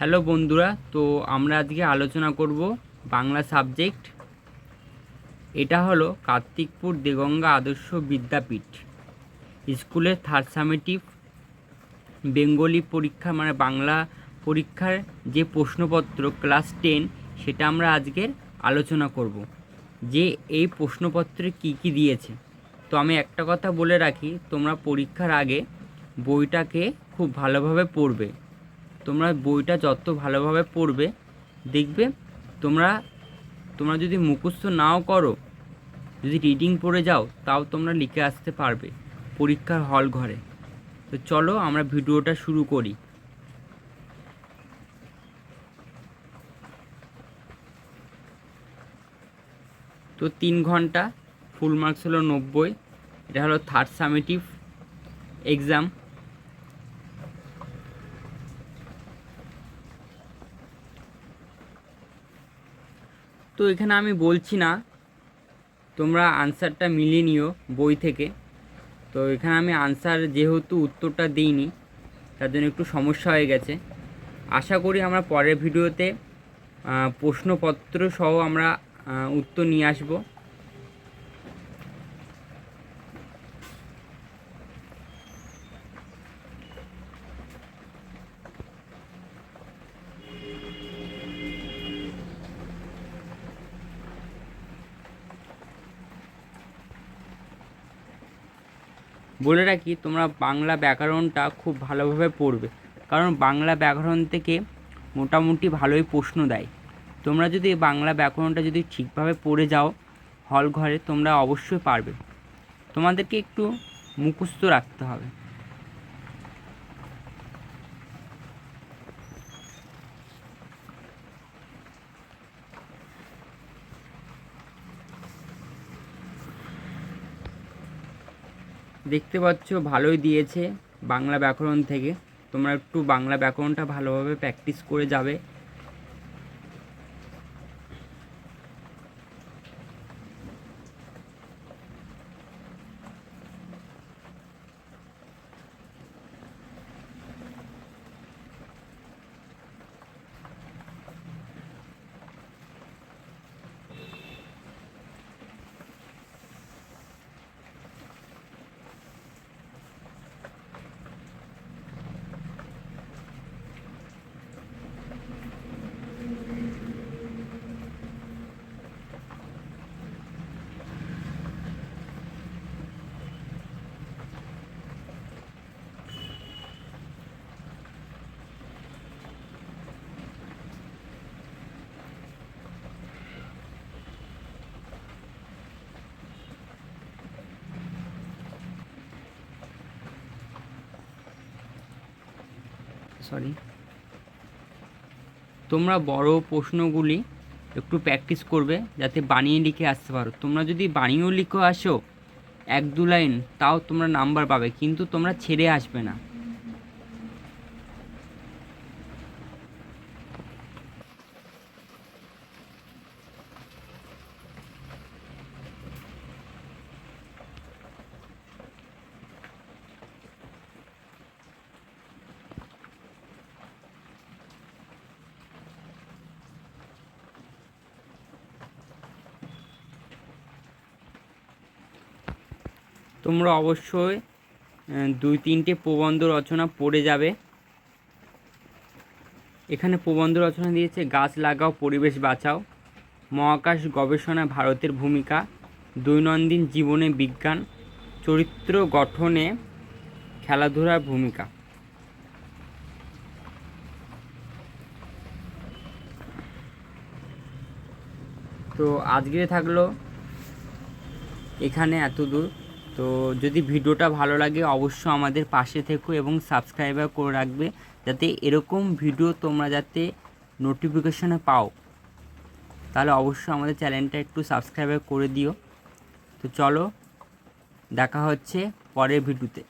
Hello বন্ধুরা, তো আমরা আজকে আলোচনা করব বাংলা সাবজেক্ট। এটা হলো কার্তিকপুর দেগঙ্গা আদর্শ বিদ্যাপীঠ। স্কুলের থার্ড সামেটিভ বেঙ্গলি পরীক্ষা মানে বাংলা পরীক্ষার যে প্রশ্নপত্র ক্লাস টেন সেটা আমরা আজকের আলোচনা করব। যে এই প্রশ্নপত্রে কি কি দিয়েছে। তো আমি একটা কথা বলে রাখি, তোমরা পরীক্ষার আগে বইটাকে খুব ভালোভাবে পড়বে। তোমরা বইটা যত ভালোভাবে পড়বে, দেখবে তোমরা তোমরা যদি মুখস্থ নাও করো, যদি রিডিং পড়ে যাও, তাও তোমরা লিখে আসতে পারবে পরীক্ষার হল ঘরে। তো চলো আমরা ভিডিওটা শুরু করি। তো তিন ঘণ্টা ফুল মার্কস হলো নব্বই, এটা হলো থার্ড সামেটিভ এক্সাম তো এখানে আমি বলছি না, তোমরা আনসারটা মিলিয়ে নিও বই থেকে। তো এখানে আমি আনসার যেহেতু উত্তরটা দিইনি, তার জন্য একটু সমস্যা হয়ে গেছে। আশা করি আমরা পরের ভিডিওতে প্রশ্নপত্র সহ আমরা উত্তর নিয়ে আসব। বলে রাখি, তোমরা বাংলা ব্যাকরণটা খুব ভালোভাবে পড়বে। কারণ বাংলা ব্যাকরণ থেকে মোটামুটি ভালোই প্রশ্ন দেয়। তোমরা যদি বাংলা ব্যাকরণটা যদি ঠিকভাবে পড়ে যাও হল ঘরে, তোমরা অবশ্যই পারবে। তোমাদেরকে একটু মুখস্থ রাখতে হবে। দেখতে পাচ্ছ, ভালোই দিয়েছে বাংলা ব্যাকরণ থেকে। তোমরা একটু বাংলা ব্যাকরণটা ভালোভাবে প্র্যাকটিস করে যাবে। সরি তোমরা বড় প্রশ্নগুলি একটু প্র্যাকটিস করবে যাতে বানিয়ে লিখে আসতে পারো। তোমরা যদি বানিয়েও লিখে আসো, এক দু লাইন তাও তোমরা নাম্বার পাবে, কিন্তু তোমরা ছেড়ে আসবে না। তোমরা অবশ্যই দুই তিনটে প্রবন্ধ রচনা পড়ে যাবে। এখানে প্রবন্ধ রচনা দিয়েছে, গাছ লাগাও, পরিবেশ বাঁচাও। মহাকাশ গবেষণা ভারতের ভূমিকা। দৈনন্দিন জীবনে বিজ্ঞান, চরিত্র গঠনে খেলাধুলার ভূমিকা। তো আজকে থাকল এখানে এত দূর তো যদি ভিডিওটা ভালো লাগে, অবশ্যই আমাদের পাশে থেকো এবং সাবস্ক্রাইবার করে রাখবে। যাতে এরকম ভিডিও তোমরা যাতে নোটিফিকেশনে পাও। তাহলে অবশ্যই আমাদের চ্যানেলটা একটু সাবস্ক্রাইবার করে দিও। তো চলো, দেখা হচ্ছে পরের ভিডিওতে।